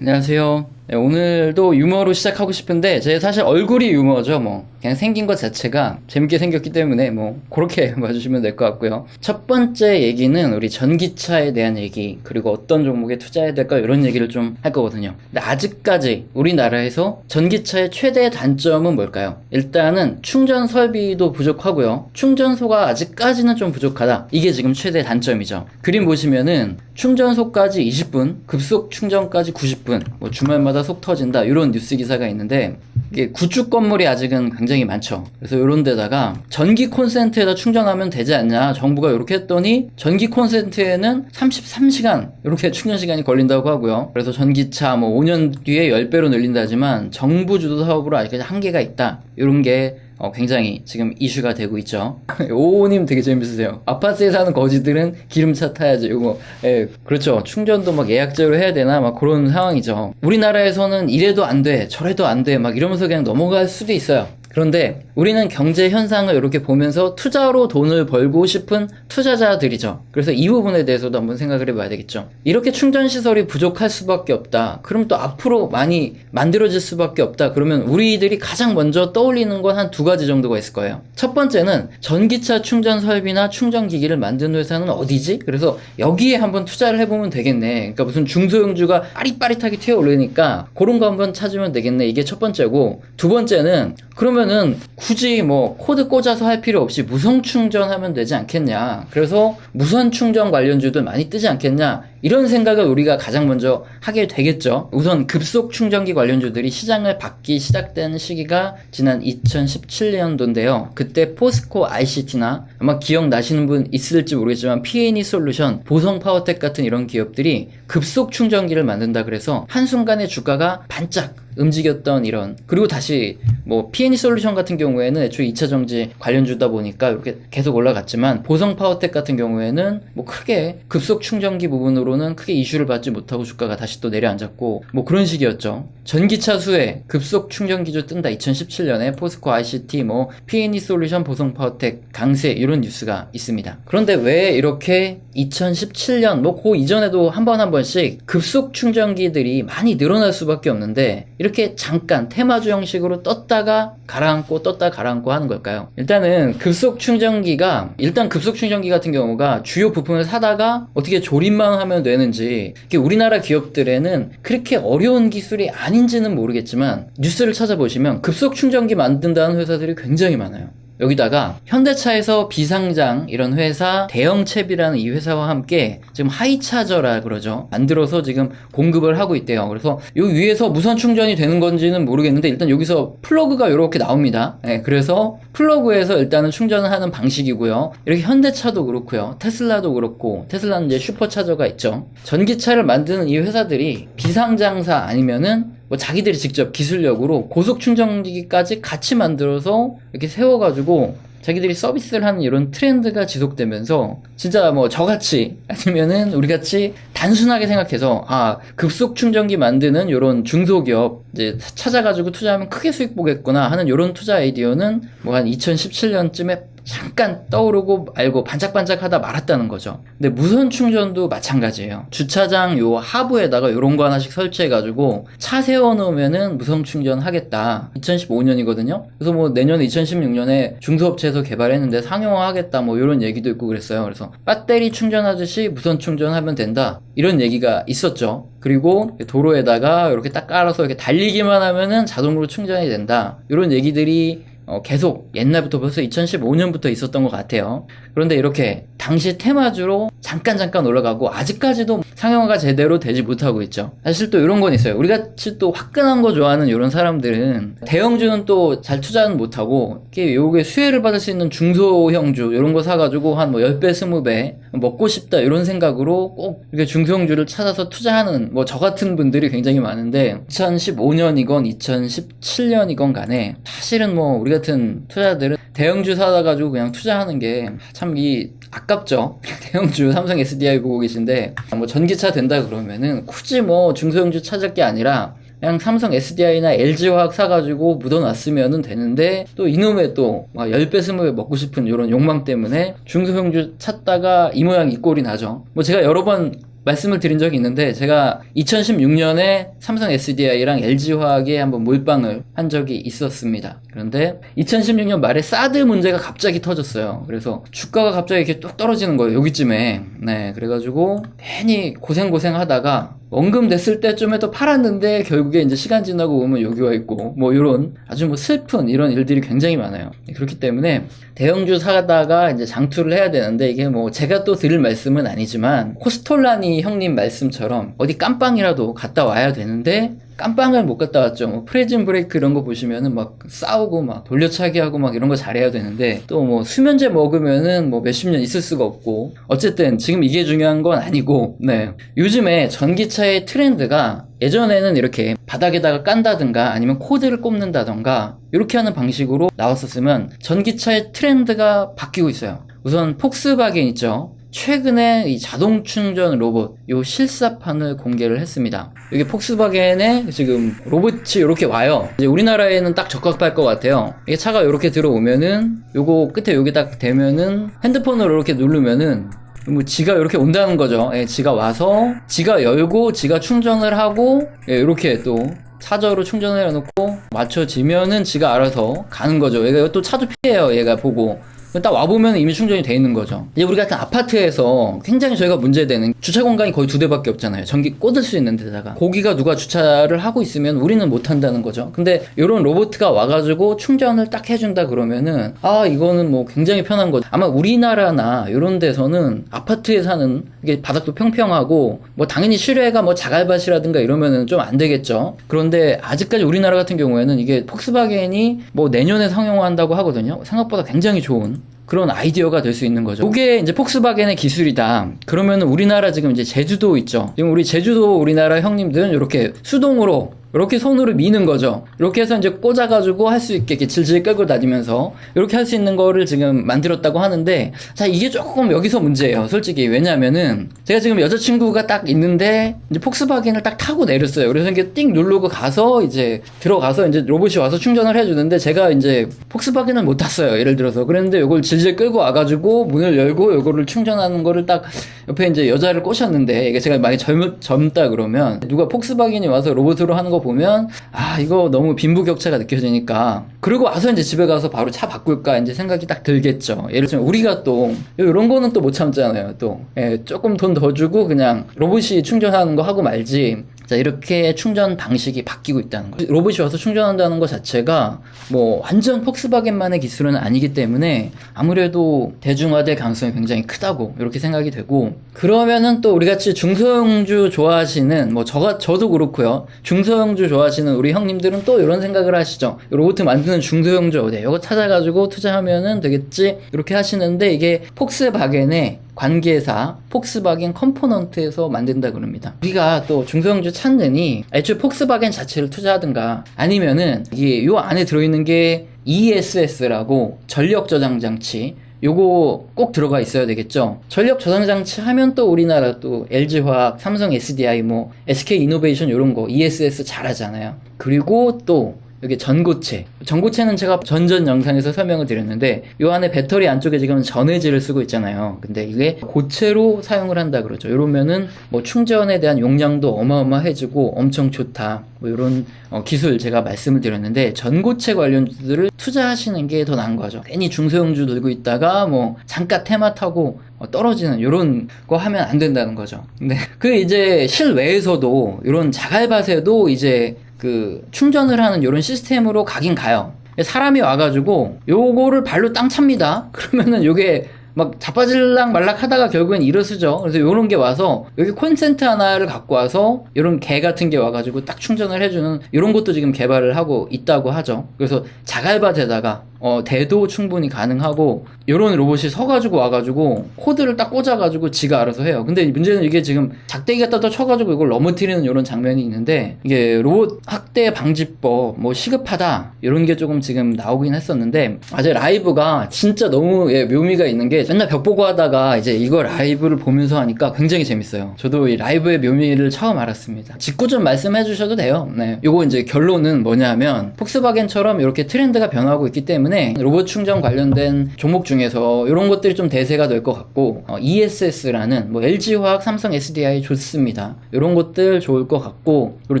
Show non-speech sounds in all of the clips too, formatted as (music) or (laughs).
안녕하세요. 네, 오늘도 유머로 시작하고 싶은데 제 사실 얼굴이 유머죠. 뭐 그냥 생긴 것 자체가 재밌게 생겼기 때문에 뭐 그렇게 (laughs) 봐주시면 될 것 같고요. 첫 번째 얘기는 우리 전기차에 대한 얘기 그리고 어떤 종목에 투자해야 될까 이런 얘기를 좀 할 거거든요. 근데 아직까지 우리나라에서 전기차의 최대 단점은 뭘까요? 일단은 충전 설비도 부족하고요. 충전소가 아직까지는 좀 부족하다. 이게 지금 최대 단점이죠. 그림 보시면은 충전소까지 20분, 급속 충전까지 90분, 뭐 주말마다 속 터진다 이런 뉴스 기사가 있는데 이게 구축 건물이 아직은 굉장히 많죠. 그래서 이런 데다가 전기 콘센트에다 충전하면 되지 않냐 정부가 이렇게 했더니 전기 콘센트에는 33시간 이렇게 (laughs) 충전 시간이 걸린다고 하고요. 그래서 전기차 뭐 5년 뒤에 10배로 늘린다지만 정부 주도 사업으로 아직까지 한계가 있다. 이런 게 어, 굉장히 지금 이슈가 되고 있죠. (laughs) 오오님 되게 재밌으세요. 아파트에 사는 거지들은 기름차 타야지. 이거, 예, 그렇죠. 충전도 막 예약제로 해야 되나? 막 그런 상황이죠. 우리나라에서는 이래도 안 돼, 저래도 안 돼, 막 이러면서 그냥 넘어갈 수도 있어요. 그런데 우리는 경제 현상을 이렇게 보면서 투자로 돈을 벌고 싶은 투자자들이죠. 그래서 이 부분에 대해서도 한번 생각을 해봐야 되겠죠. 이렇게 충전 시설이 부족할 수밖에 없다. 그럼 또 앞으로 많이 만들어질 수밖에 없다. 그러면 우리들이 가장 먼저 떠올리는 건 한 두 가지 정도가 있을 거예요. 첫 번째는 전기차 충전 설비나 충전 기기를 만드는 회사는 어디지? 그래서 여기에 한번 투자를 해보면 되겠네. 그러니까 무슨 중소형주가 빠릿빠릿하게 튀어 오르니까 그런 거 한번 찾으면 되겠네. 이게 첫 번째고 두 번째는 그러면 은 굳이 뭐 코드 꽂아서 할 필요 없이 무선 충전하면 되지 않겠냐. 그래서 무선 충전 관련주들 많이 뜨지 않겠냐. 이런 생각을 우리가 가장 먼저 하게 되겠죠. 우선 급속 충전기 관련주들이 시장을 받기 시작된 시기가 지난 2017년도인데요. 그때 포스코 ICT나 아마 기억나시는 분 있을지 모르겠지만 P&E 솔루션, 보성 파워텍 같은 이런 기업들이 급속 충전기를 만든다 그래서 한순간에 주가가 반짝 움직였던 이런 그리고 다시 뭐 P&E 솔루션 같은 경우에는 애초에 2차 정지 관련주다 보니까 이렇게 계속 올라갔지만 보성 파워텍 같은 경우에는 뭐 크게 급속 충전기 부분으로 는 크게 이슈를 받지 못하고 주가가 다시 또 내려앉았고 뭐 그런 식이었죠. 전기차 수에 급속 충전기주 뜬다 2017년에 포스코 ICT 뭐 P&E 솔루션 보성 파워텍 강세 이런 뉴스가 있습니다. 그런데 왜 이렇게 2017년 뭐 그 이전에도 한 번 한 번씩 급속 충전기들이 많이 늘어날 수밖에 없는데 이렇게 잠깐 테마주 형식으로 떴다가 가라앉고 떴다 가라앉고 하는 걸까요? 일단은 급속 충전기가 일단 급속 충전기 같은 경우가 주요 부품을 사다가 어떻게 조립만 하면 되는지 이게 우리나라 기업들에는 그렇게 어려운 기술이 아닌지는 모르겠지만 뉴스를 찾아보시면 급속 충전기 만든다는 회사들이 굉장히 많아요. 여기다가 현대차에서 비상장 이런 회사 대형채비라는 이 회사와 함께 지금 하이차저라 그러죠. 만들어서 지금 공급을 하고 있대요. 그래서 요 위에서 무선 충전이 되는 건지는 모르겠는데 일단 여기서 플러그가 이렇게 나옵니다. 네, 그래서 플러그에서 일단은 충전을 하는 방식이고요. 이렇게 현대차도 그렇고요. 테슬라도 그렇고 테슬라는 이제 슈퍼차저가 있죠. 전기차를 만드는 이 회사들이 비상장사 아니면은 뭐 자기들이 직접 기술력으로 고속 충전기까지 같이 만들어서 이렇게 세워가지고 자기들이 서비스를 하는 이런 트렌드가 지속되면서 진짜 뭐 저같이 아니면은 우리같이 단순하게 생각해서 아 급속 충전기 만드는 이런 중소기업 이제 찾아가지고 투자하면 크게 수익 보겠구나 하는 이런 투자 아이디어는 뭐 한 2017년쯤에 잠깐 떠오르고 말고 반짝반짝하다 말았다는 거죠. 근데 무선 충전도 마찬가지예요. 주차장 요 하부에다가 이런 거 하나씩 설치해가지고 차 세워놓으면은 무선 충전하겠다. 2015년이거든요. 그래서 뭐 내년 2016년에 중소업체에서 개발했는데 상용화하겠다 뭐 이런 얘기도 있고 그랬어요. 그래서 배터리 충전하듯이 무선 충전하면 된다. 이런 얘기가 있었죠. 그리고 도로에다가 이렇게 딱 깔아서 이렇게 달리기만 하면은 자동으로 충전이 된다. 이런 얘기들이 어, 계속 옛날부터 벌써 2015년부터 있었던 것 같아요. 그런데 이렇게 당시 테마주로 잠깐 잠깐 올라가고 아직까지도 상용화가 제대로 되지 못하고 있죠. 사실 또 이런 건 있어요. 우리 같이 또 화끈한 거 좋아하는 이런 사람들은 대형주는 또 잘 투자는 못하고 이게 요게 수혜를 받을 수 있는 중소형주 이런 거 사가지고 한 뭐 10배, 20배 먹고 싶다 이런 생각으로 꼭 이렇게 중소형주를 찾아서 투자하는 뭐 저 같은 분들이 굉장히 많은데 2015년이건 2017년이건 간에 사실은 뭐 우리 같은 투자들은 대형주 사다 가지고 그냥 투자하는 게 참 이 아깝죠. (laughs) 대형주 삼성 SDI 보고 계신데 뭐 전기 차 된다 그러면은 굳이 뭐 중소형주 찾을 게 아니라 그냥 삼성 SDI나 LG화학 사가지고 묻어놨으면 되는데 또 이놈의 또막 10배 20배 먹고 싶은 이런 욕망 때문에 중소형주 찾다가 이 모양 이 꼴이 나죠. 뭐 제가 여러 번 말씀을 드린 적이 있는데 제가 2016년에 삼성 SDI랑 LG화학에 한번 몰빵을 한 적이 있었습니다. 그런데 2016년 말에 사드 문제가 갑자기 터졌어요. 그래서 주가가 갑자기 이렇게 뚝 떨어지는 거예요. 여기쯤에. 네, 그래가지고 괜히 고생고생 하다가 원금 됐을 때쯤에 또 팔았는데 결국에 이제 시간 지나고 보면 여기 와 있고 뭐 이런 아주 뭐 슬픈 이런 일들이 굉장히 많아요. 그렇기 때문에 대형주 사다가 이제 장투를 해야 되는데 이게 뭐 제가 또 드릴 말씀은 아니지만 코스톨라니 형님 말씀처럼 어디 깜빵이라도 갔다 와야 되는데 깜빵을 못 갔다 왔죠. 뭐 프레즌 브레이크 이런 거 보시면은 막 싸우고 막 돌려차기 하고 막 이런 거 잘해야 되는데 또 뭐 수면제 먹으면은 뭐 몇십 년 있을 수가 없고 어쨌든 지금 이게 중요한 건 아니고 네 요즘에 전기차의 트렌드가 예전에는 이렇게 바닥에다가 깐다든가 아니면 코드를 꼽는다던가 이렇게 하는 방식으로 나왔었으면 전기차의 트렌드가 바뀌고 있어요. 우선 폭스바겐 있죠. 최근에 이 자동 충전 로봇 요 실사판을 공개를 했습니다. 이게 폭스바겐의 지금 로봇이 이렇게 와요. 이제 우리나라에는 딱 적합할 것 같아요. 이게 차가 이렇게 들어오면은 요거 끝에 여기 딱 대면은 핸드폰으로 이렇게 누르면은 뭐 지가 이렇게 온다는 거죠. 예, 지가 와서 지가 열고 지가 충전을 하고 예, 이렇게 또 차저로 충전을 해놓고 맞춰지면은 지가 알아서 가는 거죠. 얘가 또 차도 피해요. 얘가 보고. 딱 와보면 이미 충전이 돼 있는 거죠. 이제 우리 같은 아파트에서 굉장히 저희가 문제되는 주차 공간이 거의 두 대밖에 없잖아요. 전기 꽂을 수 있는 데다가. 거기가 누가 주차를 하고 있으면 우리는 못 한다는 거죠. 근데 이런 로봇가 와가지고 충전을 딱 해준다 그러면은 아, 이거는 뭐 굉장히 편한 거죠. 아마 우리나라나 이런 데서는 아파트에 사는 이게 바닥도 평평하고 뭐 당연히 실외가 뭐 자갈밭이라든가 이러면은 좀 안 되겠죠. 그런데 아직까지 우리나라 같은 경우에는 이게 폭스바겐이 뭐 내년에 상용화한다고 하거든요. 생각보다 굉장히 좋은 그런 아이디어가 될 수 있는 거죠. 이게 이제 폭스바겐의 기술이다. 그러면 우리나라 지금 이제 제주도 있죠. 지금 우리 제주도 우리나라 형님들은 이렇게 수동으로 이렇게 손으로 미는 거죠. 이렇게 해서 이제 꽂아가지고 할 수 있게 이렇게 질질 끌고 다니면서 이렇게 할 수 있는 거를 지금 만들었다고 하는데 자 이게 조금 여기서 문제예요. 솔직히 왜냐면은 제가 지금 여자친구가 딱 있는데 이제 폭스바겐을 딱 타고 내렸어요. 그래서 이게 띵 누르고 가서 이제 들어가서 이제 로봇이 와서 충전을 해주는데 제가 이제 폭스바겐을 못 탔어요. 예를 들어서 그랬는데 이걸 질질 끌고 와가지고 문을 열고 이거를 충전하는 거를 딱 옆에 이제 여자를 꼬셨는데 이게 제가 많이 젊, 젊다 그러면 누가 폭스바겐이 와서 로봇으로 하는 거 보면 아 이거 너무 빈부격차가 느껴지니까. 그리고 와서 이제 집에 가서 바로 차 바꿀까 이제 생각이 딱 들겠죠. 예를 들면 우리가 또 이런 거는 또 못 참잖아요 또. 예, 조금 돈 더 주고 그냥 로봇이 충전하는 거 하고 말지 자, 이렇게 충전 방식이 바뀌고 있다는 거죠. 로봇이 와서 충전한다는 것 자체가 뭐 완전 폭스바겐만의 기술은 아니기 때문에 아무래도 대중화될 가능성이 굉장히 크다고 이렇게 생각이 되고 그러면은 또 우리 같이 중소형주 좋아하시는 뭐 저가 저도 그렇고요. 중소형주 좋아하시는 우리 형님들은 또 이런 생각을 하시죠. 로봇 만드는 중소형주 어디 이거 찾아가지고 투자하면은 되겠지 이렇게 하시는데 이게 폭스바겐의 관계사 폭스바겐 컴포넌트에서 만든다 그럽니다. 우리가 또 중소형주 찾느니 애초에 폭스바겐 자체를 투자하든가 아니면은 이게 요 안에 들어있는 게 ESS라고 전력 저장 장치 요거 꼭 들어가 있어야 되겠죠. 전력 저장 장치 하면 또 우리나라 또 LG화학, 삼성 SDI, 뭐 SK 이노베이션 요런 거 ESS 잘하잖아요. 그리고 또 여기 전고체. 전고체는 제가 전전 영상에서 설명을 드렸는데 요 안에 배터리 안쪽에 지금 전해질을 쓰고 있잖아요. 근데 이게 고체로 사용을 한다 그러죠. 이러면은 뭐 충전에 대한 용량도 어마어마해지고 엄청 좋다. 뭐 이런 어, 기술 제가 말씀을 드렸는데 전고체 관련주들을 투자하시는 게 더 나은 거죠. 괜히 중소형주 들고 있다가 뭐 잠깐 테마 타고 어, 떨어지는 이런 거 하면 안 된다는 거죠. 근데 (laughs) 그 이제 실외에서도 이런 자갈밭에도 이제 그 충전을 하는 이런 시스템으로 가긴 가요. 사람이 와가지고 요거를 발로 땅 찹니다. (laughs) 그러면은 요게 막 자빠질락 말락 하다가 결국엔 일어서죠. 그래서 요런 게 와서 여기 콘센트 하나를 갖고 와서 요런 개 같은 게 와가지고 딱 충전을 해주는 요런 것도 지금 개발을 하고 있다고 하죠. 그래서 자갈밭에다가 어, 대도 충분히 가능하고 요런 로봇이 서가지고 와가지고 코드를 딱 꽂아가지고 지가 알아서 해요. 근데 문제는 이게 지금 작대기 갖다 또 쳐가지고 이걸 넘어뜨리는 요런 장면이 있는데 이게 로봇 학대 방지법 뭐 시급하다 이런 게 조금 지금 나오긴 했었는데 아직 라이브가 진짜 너무 예, 묘미가 있는 게 맨날 벽 보고 하다가 이제 이거 라이브를 보면서 하니까 굉장히 재밌어요. 저도 이 라이브의 묘미를 처음 알았습니다. 직구 좀 말씀해 주셔도 돼요. 네. 요거 이제 결론은 뭐냐면 폭스바겐처럼 이렇게 트렌드가 변하고 있기 때문에 때문에 로봇 충전 관련된 종목 중에서 이런 것들이 좀 대세가 될 것 같고 어, ESS라는 뭐 LG화학, 삼성 SDI 좋습니다. 이런 것들 좋을 것 같고 그리고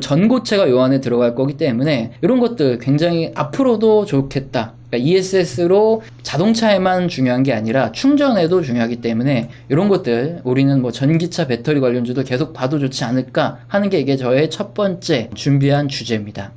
전고체가 요 안에 들어갈 거기 때문에 이런 것들 굉장히 앞으로도 좋겠다. 그러니까 ESS로 자동차에만 중요한 게 아니라 충전에도 중요하기 때문에 이런 것들 우리는 뭐 전기차 배터리 관련주도 계속 봐도 좋지 않을까 하는 게 이게 저의 첫 번째 준비한 주제입니다.